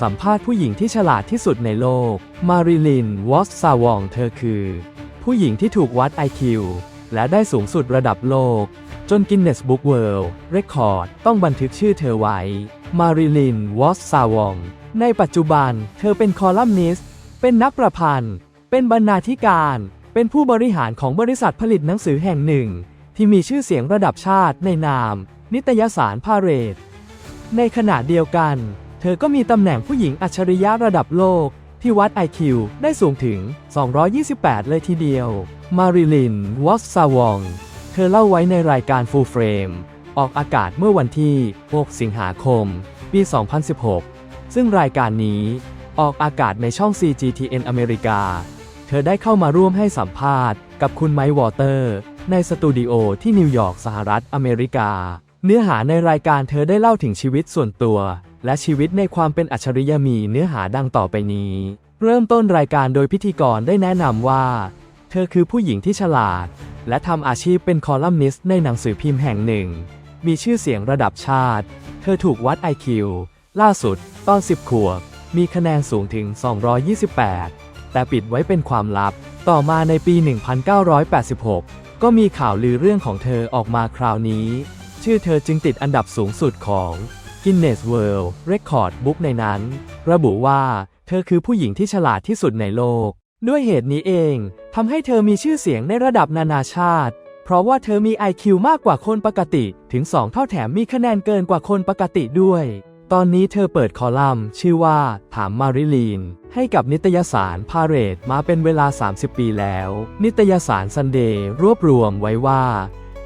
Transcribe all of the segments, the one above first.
สัมภาษณ์ผู้หญิงที่ฉลาดที่สุดในโลก มาริลิน วอสซาวอง เธอคือ ผู้หญิงที่ถูกวัด IQ และได้สูงสุดระดับโลก จนกินเนสบุ๊กเวิลด์เรคคอร์ดต้องบันทึกชื่อเธอไว้ มาริลิน วอสซาวอง ในปัจจุบัน เธอเป็นคอลัมนิสต์ เป็นนักประพันธ์ เป็นบรรณาธิการ เป็นผู้บริหารของบริษัทผลิตหนังสือแห่งหนึ่ง ที่มีชื่อเสียงระดับชาติในนาม นิตยสารพาเรตในขณะเดียวกัน เธอก็มีตำแหน่งผู้หญิงอัจฉริยะระดับโลก ที่วัด IQ ได้สูงถึง 228 เลยทีเดียว มาริลิน วอสซาวอง เธอเล่าไว้ในรายการ Full Frame ออกอากาศเมื่อวันที่ 6 สิงหาคม ปี 2016 ซึ่งรายการนี้ออกอากาศในช่อง CGTN อเมริกา เธอได้เข้ามาร่วมให้สัมภาษณ์กับคุณไมค์วอเตอร์ ในสตูดิโอที่นิวยอร์กสหรัฐอเมริกา เนื้อหาในรายการเธอได้เล่าถึงชีวิตส่วนตัว และชีวิตในความเป็นอัจฉริยะมีเนื้อหาดังต่อไปนี้ เริ่มต้นรายการโดยพิธีกรได้แนะนำว่า เธอคือผู้หญิงที่ฉลาด และทำอาชีพเป็นคอลัมนิสต์ในหนังสือพิมพ์แห่งหนึ่ง มีชื่อเสียงระดับชาติ เธอถูกวัด IQ ล่าสุด ตอน 10 ขวบ มีคะแนนสูงถึง 228 แต่ปิดไว้เป็นความลับ ต่อมาในปี 1986 ก็มีข่าวลือเรื่องของเธอออกมาคราวนี้ ชื่อเธอจึงติดอันดับสูงสุดของ Guinness World Record Book ในนั้น ระบุว่าเธอคือผู้หญิงที่ฉลาดที่สุดในโลก ด้วยเหตุนี้เองทำให้เธอมีชื่อเสียงในระดับนานาชาติ เพราะว่าเธอมี IQ มากกว่าคนปกติถึง 2 เท่าแถมมีคะแนนเกินกว่าคนปกติด้วย ตอนนี้เธอเปิดคอลัมน์ ชื่อว่า ถามมาริลีน ให้กับนิตยสารพาเรตมาเป็นเวลา 30 ปีแล้ว นิตยสารซันเดย์รวบรวมไว้ว่า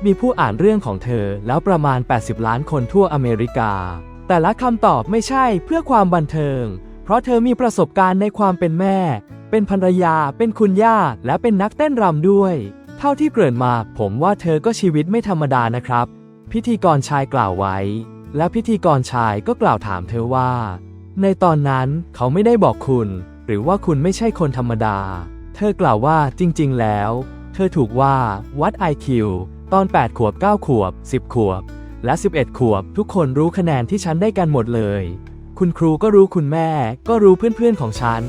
มีผู้อ่านเรื่องของเธอแล้วประมาณ 80 ล้านคนทั่วอเมริกา แต่ละคำตอบไม่ใช่เพื่อความบันเทิง เพราะเธอมีประสบการณ์ในความเป็นแม่ เป็นภรรยา เป็นคุณย่า และเป็นนักเต้นรำด้วย เท่าที่เกริ่นมา ผมว่าเธอก็ชีวิตไม่ธรรมดานะครับ พิธีกรชายกล่าวไว้ และพิธีกรชายก็กล่าวถามเธอว่า ในตอนนั้นเขาไม่ได้บอกคุณ หรือว่าคุณไม่ใช่คนธรรมดา เธอกล่าวว่าจริง ๆ แล้ว เธอถูกว่าวัด IQ ตอน 8 ขวบ 9 ขวบ 10 ขวบ และ 11 ขวบ ทุกคนรู้คะแนนที่ฉันได้กันหมดเลย คุณครูก็รู้คุณแม่ ก็รู้เพื่อนๆของฉัน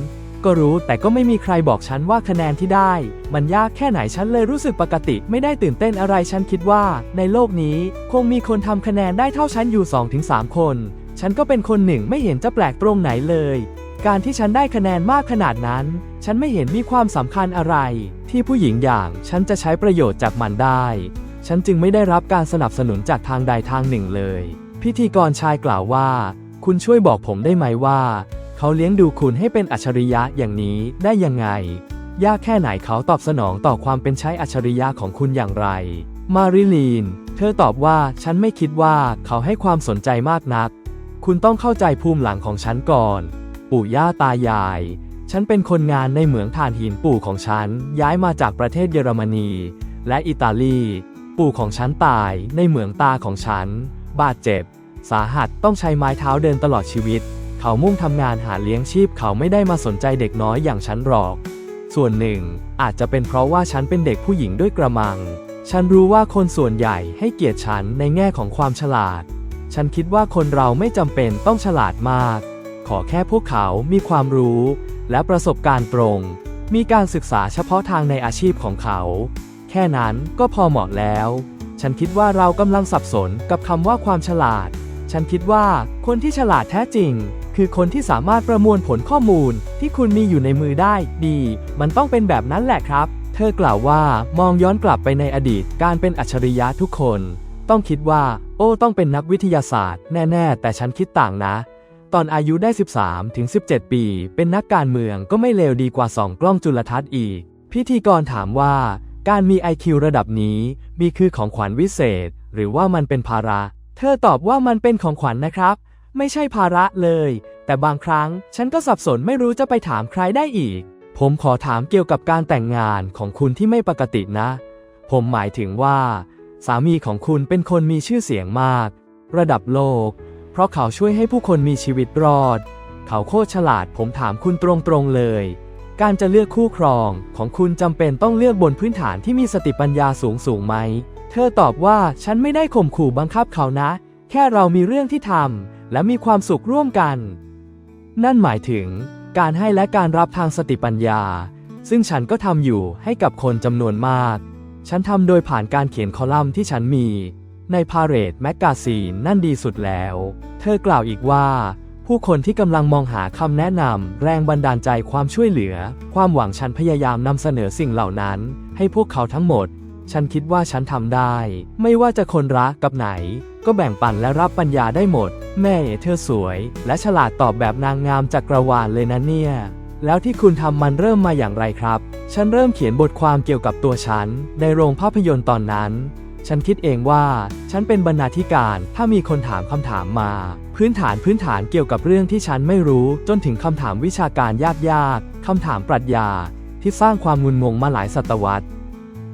ก็รู้แต่ก็ไม่มีใครบอกฉันว่าคะแนนที่ได้ มันยากแค่ไหนฉันเลยรู้สึกปกติไม่ได้ตื่นเต้นอะไรฉันคิดว่า ในโลกนี้คงมีคนทำคะแนนได้เท่าฉันอยู่ 2-3 คน ฉันก็เป็นคนหนึ่งไม่เห็นจะแปลกตรงไหนเลยการที่ฉันได้คะแนนมากขนาดนั้น ฉันไม่เห็นมีความสำคัญอะไร ที่ผู้หญิงอย่างฉันจะใช้ประโยชน์จากมันได้ ฉันจึงไม่ได้รับการสนับสนุนจากทางใดทางหนึ่งเลย พิธีกรชายกล่าวว่า คุณช่วยบอกผมได้ไหมว่า เขาเลี้ยงดูคุณให้เป็นอัจฉริยะอย่างนี้ได้ยังไง ยากแค่ไหนเขาตอบสนองต่อความเป็นใช้อัจฉริยะของคุณอย่างไร มาริลีน เธอตอบว่าฉันไม่คิดว่าเขาให้ความสนใจมากนัก คุณต้องเข้าใจภูมิหลังของฉันก่อน ปู่ย่าตายาย ฉันเป็นคนงานในเหมืองถ่านหินปู่ของฉัน ย้ายมาจากประเทศเยอรมนี และอิตาลี ปู่ของฉันตายในเหมืองตาของฉัน บาดเจ็บ สาหัสต้องใช้ไม้เท้าเดินตลอดชีวิต เขามุ่งทำงานหาเลี้ยงชีพเขาไม่ได้มาสนใจเด็กน้อยอย่างฉันหรอก ส่วนหนึ่งอาจจะเป็นเพราะว่าฉันเป็นเด็กผู้หญิงด้วยกระมัง ฉันรู้ว่าคนส่วนใหญ่ให้เกียรติฉันในแง่ของความฉลาด ฉันคิดว่าคนเราไม่จำเป็นต้องฉลาดมาก ขอแค่พวกเขามีความรู้ และประสบการณ์ตรง มีการศึกษาเฉพาะทางในอาชีพของเขา ค่นั้นก็พอเหมาะแล้ว ฉันคิดว่าเรากำลังสับสนกับคำว่าความฉลาด ฉันคิดว่าคนที่ฉลาดแท้จริง คือคนที่สามารถประมวลผลข้อมูลที่คุณมีอยู่ในมือได้ดี มันต้องเป็นแบบนั้นแหละครับ เธอกล่าวว่ามองย้อนกลับไปในอดีตการเป็นอัจฉริยะทุกคน ต้องคิดว่า โอ้ต้องเป็นนักวิทยาศาสตร์แน่ๆ แต่ฉันคิดต่างนะ ตอนอายุได้ 13ถึง17 ปี เป็นนักการเมืองก็ไม่เลวดีกว่าสองกล้องจุลทรรศน์อีก พิธีกรถามว่า การมี IQ ระดับนี้มีคือของขวัญวิเศษ หรือว่ามันเป็นภาระ เธอตอบว่ามันเป็นของขวัญนะครับ ไม่ใช่ภาระเลย แต่บางครั้งฉันก็สับสนไม่รู้จะไปถามใครได้อีก ผมขอถามเกี่ยวกับการแต่งงานของคุณที่ไม่ปกตินะ ผมหมายถึงว่า สามีของคุณเป็นคนมีชื่อเสียงมาก ระดับโลก เพราะเขาช่วยให้ผู้คนมีชีวิตรอด เขาโคตรฉลาดผมถามคุณตรงๆเลย การจะเลือกคู่ครองของคุณจำเป็นต้องเลือกบนพื้นฐานที่มีสติปัญญาสูงสูงไหม เธอตอบว่าฉันไม่ได้ข่มขู่บังคับเขานะ แค่เรามีเรื่องที่ทำและมีความสุขร่วมกัน นั่นหมายถึง การให้และการรับทางสติปัญญา ซึ่งฉันก็ทำอยู่ให้กับคนจำนวนมาก ฉันทำโดยผ่านการเขียนคอลัมน์ที่ฉันมี ในพาเรตแมกกาซีนนั่นดีสุดแล้ว เธอกล่าวอีกว่า ผู้คนที่กำลังมองหาคำแนะนำ แรงบันดาลใจความช่วยเหลือ ความหวังฉันพยายามนำเสนอสิ่งเหล่านั้น ให้พวกเขาทั้งหมด ฉันคิดว่าฉันทำได้ ไม่ว่าจะคนรักกับไหน ก็แบ่งปันและรับปัญญาได้หมด แม่เธอสวย และฉลาดตอบแบบนางงามจากกรวาลเลยนะเนี่ย แล้วที่คุณทำมันเริ่มมาอย่างไรครับ ฉันเริ่มเขียนบทความเกี่ยวกับตัวฉัน ในโรงภาพยนตร์ตอนนั้น ฉันคิดเองว่า ฉันเป็นบรรณาธิการ ถ้ามีคนถามคำถามมา พื้นฐานพื้นฐานเกี่ยวกับเรื่องที่ฉันไม่รู้ จนถึงคำถามวิชาการยากๆคำถามปรัชญา ที่สร้างความงุนงงมาหลายศตวรรษ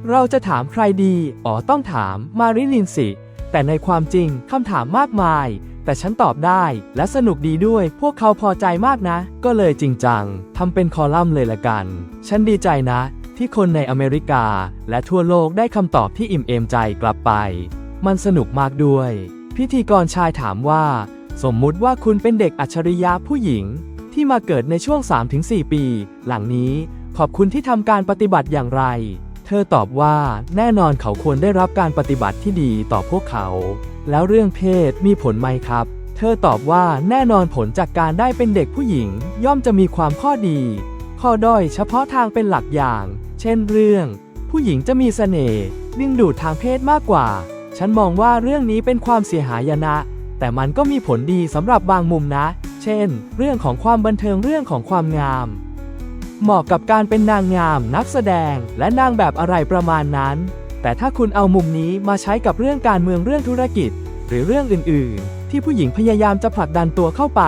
เราจะถามใครดี อ๋อต้องถามมาริลินสิ แต่ในความจริงคำถามมากมาย แต่ฉันตอบได้และสนุกดีด้วย พวกเขาพอใจมากนะ ก็เลยจริงจังทำเป็นคอลัมน์เลยละกัน ฉันดีใจนะ ที่คนในอเมริกา และทั่วโลกได้คำตอบที่อิ่มเอมใจกลับไป มันสนุกมากด้วย พิธีกรชายถามว่า สมมุติว่าคุณเป็นเด็กอัจฉริยะผู้หญิง ที่มาเกิดในช่วง 3-4 ปี หลังนี้ขอบคุณที่ทำการปฏิบัติอย่างไร เธอตอบว่าแน่นอนเขาควรได้รับการปฏิบัติที่ดีต่อพวกเขา แล้วเรื่องเพศมีผลไหมครับ เธอตอบว่าแน่นอนผลจากการได้เป็นเด็กผู้หญิง ย่อมจะมีความข้อดี ข้อด้อยเฉพาะทางเป็นหลักอย่าง เช่นเรื่อง ผู้หญิงจะมีเสน่ห์ดึงดูดทางเพศมากกว่า ฉันมองว่าเรื่องนี้เป็นความเสียหายนะ แต่มันก็มีผลดีสำหรับบางมุมนะ เช่น เรื่องของความบันเทิงเรื่องของความงาม เหมาะกับการเป็นนางงาม นักแสดง และนางแบบอะไรประมาณนั้น แต่ถ้าคุณเอามุมนี้มาใช้กับเรื่องการเมืองเรื่องธุรกิจ หรือเรื่องอื่น ๆ ที่ผู้หญิงพยายามจะผลักดันตัวเข้าไป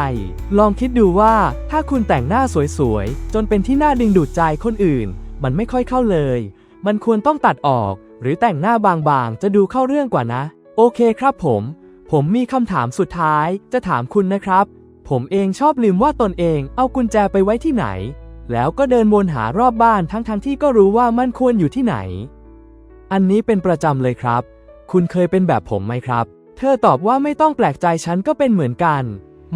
ลองคิดดูว่าถ้าคุณแต่งหน้าสวย ๆ จนเป็นที่น่าดึงดูดใจคนอื่น มันไม่ค่อยเข้าเลย มันควรต้องตัดออก หรือแต่งหน้าบาง ๆ จะดูเข้าเรื่องกว่านะ โอเคครับผม ผมมีคำถามสุดท้ายจะถามคุณนะครับ ผมเองชอบลืมว่าตนเองเอากุญแจไปไว้ที่ไหน แล้วก็เดินวนหารอบบ้านทั้งๆทที่ก็รู้ว่ามันควรอยู่ที่ไหน อันนี้เป็นประจำเลยครับ คุณเคยเป็นแบบผมไหมครับ เธอตอบว่าไม่ต้องแปลกใจฉันก็เป็นเหมือนกัน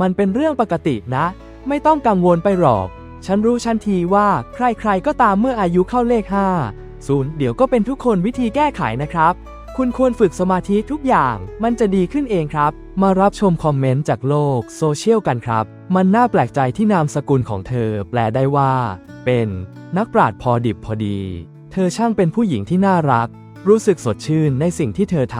มันเป็นเรื่องปกตินะ ไม่ต้องกังวลไปหรอก ฉันรู้ชันทีว่าใครๆก็ตามเมื่ออายุเข้าเลข5ศูนย์เดี๋ยวก็เป็นทุกคนวิธีแก้ไขนะครับ คุณควรฝึกสมาธิทุกอย่าง มันจะดีขึ้นเองครับ มารับชมคอมเมนต์จากโลกโซเชียลกันครับ มันน่าแปลกใจที่นามสกุลของเธอแปลได้ว่า เป็นนักปราชญ์พอดิบพอดี เธอช่างเป็นผู้หญิงที่น่ารัก รู้สึกสดชื่นในสิ่งที่เธอท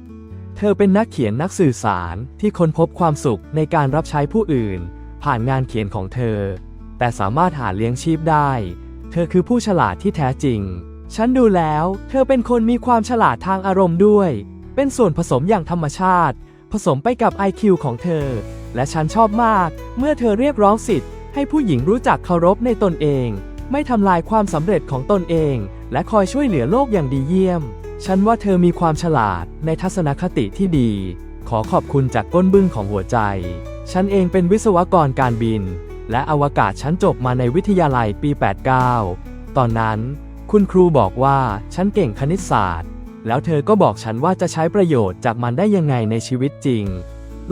ำ เธอเป็นนักเขียนนักสื่อสารที่ค้นพบความสุขในการรับใช้ผู้อื่น ผ่านงานเขียนของเธอ แต่สามารถหาเลี้ยงชีพได้ เธอคือผู้ฉลาดที่แท้จริง ฉันดูแล้ว เธอเป็นคนมีความฉลาดทางอารมณ์ด้วย เป็นส่วนผสมอย่างธรรมชาติ ผสมไปกับ IQ ของเธอ และฉันชอบมาก เมื่อเธอเรียกร้องสิทธิ์ ให้ผู้หญิงรู้จักเคารพในตนเอง ไม่ทำลายความสำเร็จของตนเอง และคอยช่วยเหลือโลกอย่างดีเยี่ยม ฉันว่าเธอมีความฉลาดในทัศนคติที่ดี ขอขอบคุณจากก้นบึ้งของหัวใจ ฉันเองเป็นวิศวกรการบิน และอวกาศฉันจบมาในวิทยาลัยปี 89 ตอนนั้น คุณครูบอกว่าฉันเก่งคณิตศาสตร์ แล้วเธอก็บอกฉันว่าจะใช้ประโยชน์จากมันได้ยังไงในชีวิตจริง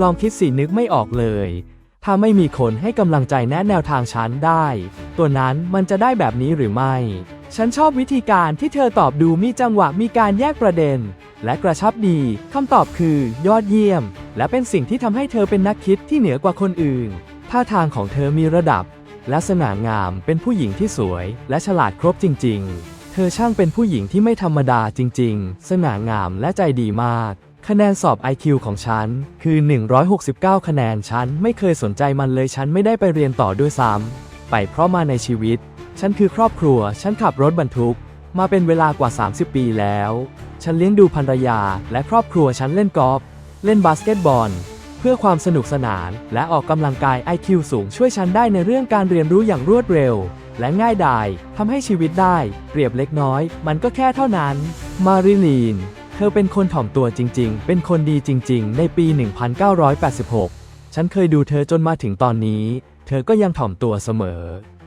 ลองคิดสินึกไม่ออกเลย ถ้าไม่มีคนให้กำลังใจแนะแนวทางฉันได้ ตัวนั้นมันจะได้แบบนี้หรือไม่ ฉันชอบวิธีการที่เธอตอบดูมีจังหวะมีการแยกประเด็น และกระชับดีคำตอบคือยอดเยี่ยม และเป็นสิ่งที่ทำให้เธอเป็นนักคิดที่เหนือกว่าคนอื่นท่าทางของเธอมีระดับ และสง่างามเป็นผู้หญิงที่สวยและฉลาดครบจริง ๆ เธอช่างเป็นผู้หญิงที่ไม่ธรรมดาจริง ๆ สง่างามและใจดีมาก คะแนนสอบ IQ ของฉัน คือ 169 คะแนนฉันไม่เคยสนใจมันเลยฉันไม่ได้ไปเรียนต่อด้วยซ้ำไปเพราะมาในชีวิต ฉันคือครอบครัว ฉันขับรถบรรทุก มาเป็นเวลากว่า 30 ปีแล้ว ฉันเลี้ยงดูภรรยา และครอบครัวฉันเล่นกอล์ฟเล่นบาสเกตบอล เพื่อความสนุกสนาน และออกกำลังกาย IQ สูงช่วยฉันได้ในเรื่องการเรียนรู้อย่างรวดเร็ว และง่ายดายทำให้ชีวิตได้ เปรียบเล็กน้อย มันก็แค่เท่านั้น มาริลีน เธอเป็นคนถ่อมตัวจริง ๆ เป็นคนดีจริง ๆ ในปี 1986 ฉันเคยดูเธอจนมาถึงตอนนี้ เธอก็ยังถ่อมตัวเสมอ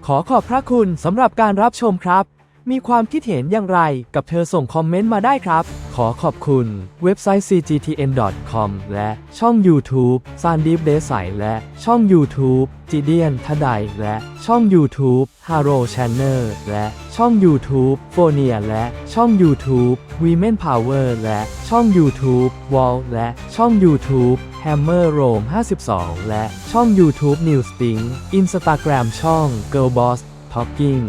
ขอขอบพระคุณสำหรับการรับชมครับ มีความคิดเห็นอย่างไรกับเธอส่งคอมเมนต์มาได้ครับ ขอขอบคุณเว็บไซต์ cgtn.com และช่อง YouTube s a n d e e p d e s i และช่อง YouTube จีเดียนทดายและช่อง YouTube Haro Channel และช่อง YouTube p h o n i a และช่อง YouTube Women Power และช่อง YouTube Wall และช่อง YouTube Hammer Rome 52 และช่อง YouTube Newsting Instagram ช่อง Girl Boss Talking